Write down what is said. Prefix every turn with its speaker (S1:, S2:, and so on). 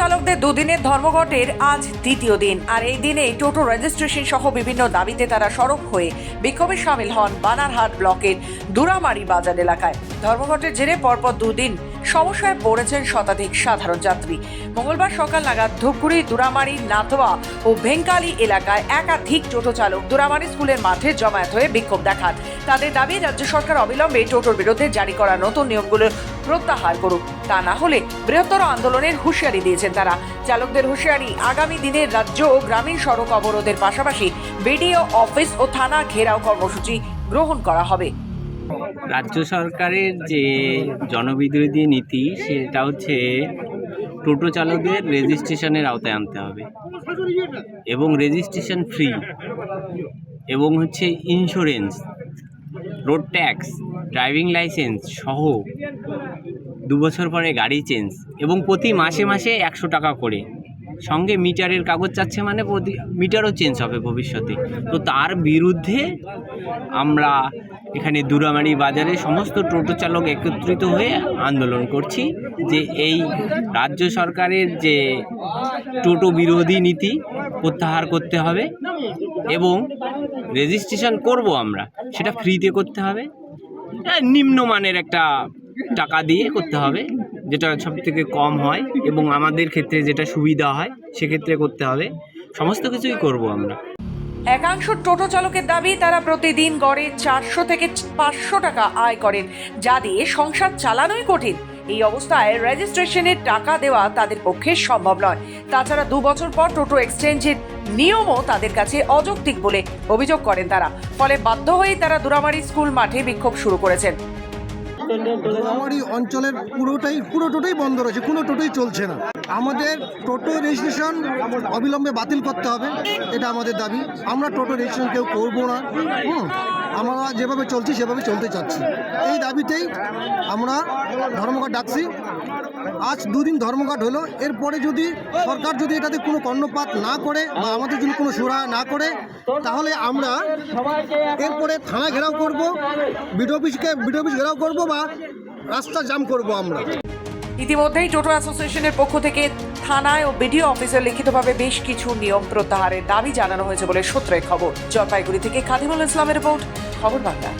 S1: চালকদের দুদিনের ধর্মঘটের আজ দ্বিতীয় দিন। আর এই দিনে টোটো রেজিস্ট্রেশন সহ বিভিন্ন দাবিতে তারা সড়ক হয়ে বিক্ষোভে সামিল হন বানারহাট ব্লকের দুরামারি বাজার এলাকায়। ধর্মঘটের জেরে পরপর দুদিন সমস্যায় পড়েছেন শতাধিক সাধারণ যাত্রী। মঙ্গলবার সকাল নাগাদ ধূপগুড়ি দুরামারি নাথোয়া ও ভেঙ্কালি এলাকায় একাধিক টোটো চালক দুরামারি স্কুলের মাঠে জমায়েত হয়ে বিক্ষোভ দেখান। তাদের দাবি, রাজ্য সরকার অবিলম্বে টোটোর বিরুদ্ধে জারি করা নতুন নিয়মগুলো প্রত্যাহার করুক। তা না হলে বৃহত্তর আন্দোলনের হুঁশিয়ারি দিয়েছেন তারা। চালকদের হুঁশিয়ারি, আগামী দিনে রাজ্য ও গ্রামীণ সড়ক অবরোধের পাশাপাশি বিডিও, অফিস ও থানা ঘেরাও কর্মসূচি গ্রহণ করা হবে।
S2: রাজ্য সরকারের যে জনবিরোধী নীতি, সেটা হচ্ছে টোটো চালকদের রেজিস্ট্রেশনের আওতায় আনতে হবে এবং রেজিস্ট্রেশন ফ্রি এবং হচ্ছে insurance road tax driving licence সহ দু বছর পরে গাড়ি চেঞ্জ এবং প্রতি মাসে মাসে একশো টাকা করে। সঙ্গে মিটারের কাগজ চাচ্ছে মানে মিটারও চেঞ্জ হবে ভবিষ্যতে। তো তার বিরুদ্ধে আমরা এখানে দুরামারি বাজারে সমস্ত টোটো চালক একত্রিত হয়ে আন্দোলন করছি যে এই রাজ্য সরকারের যে টোটো বিরোধী নীতি প্রত্যাহার করতে হবে এবং রেজিস্ট্রেশন করব আমরা সেটা ফ্রিতে করতে হবে। হ্যাঁ, নিম্নমানের একটা টাকা দিয়ে করতে হবে। যেটা সব থেকে কম হয় এবং আমাদের ক্ষেত্রে যেটা সুবিধা হয়, সেক্ষেত্রে করতে হবে। সমস্ত কিছুই করব আমরা।
S1: একাংশ টোটো চালকের দাবি, তারা প্রতিদিন গড়ে চারশো থেকে পাঁচশো টাকা আয় করেন, যা দিয়ে সংসার চালানোই কঠিন। এই অবস্থায় রেজিস্ট্রেশনের টাকা দেওয়া তাদের পক্ষে সম্ভব নয়। তাছাড়া দু বছর পর টোটো এক্সচেঞ্জের নিয়মও তাদের কাছে অযৌক্তিক বলে অভিযোগ করেন তারা। ফলে বাধ্য হয়েই তারা দুরামারি স্কুল মাঠে বিক্ষোভ শুরু করেছেন।
S3: আমারই অঞ্চলের পুরোটাই পুরো টোটোই বন্ধ রয়েছে কোনো টোটোই চলছে না। আমাদের টোটো রেজিস্ট্রেশন অবিলম্বে বাতিল করতে হবে, এটা আমাদের দাবি। আমরা টোটো রেজিস্ট্রেশন কেউ করব না, হুম, আমরা যেভাবে চলছি সেভাবে চলতে চাচ্ছি। এই দাবিতেই আমরা ধর্মঘট ডাকছি। আজ দুদিন ধর্মঘট হলো, এরপরে যদি সরকার যদি এটাতে কোনো কর্ণপাত না করে বা আমাদের যদি কোনো সুরা না করে, তাহলে আমরা এরপরে থানা ঘেরাও করব, বিডিও অফিসকে, বিডিও অফিস ঘেরাও করব বা রাস্তা জাম করব আমরা।
S1: ইতিমধ্যেই টোটো অ্যাসোসিয়েশনের পক্ষ থেকে থানায় ও বিডিও অফিসে লিখিতভাবে বেশ কিছু নিয়ম প্রত্যাহারের দাবি জানানো হয়েছে বলে সূত্রে খবর। জলপাইগুড়ি থেকে খাদিমুল ইসলামের রিপোর্ট, খবর বাংলা।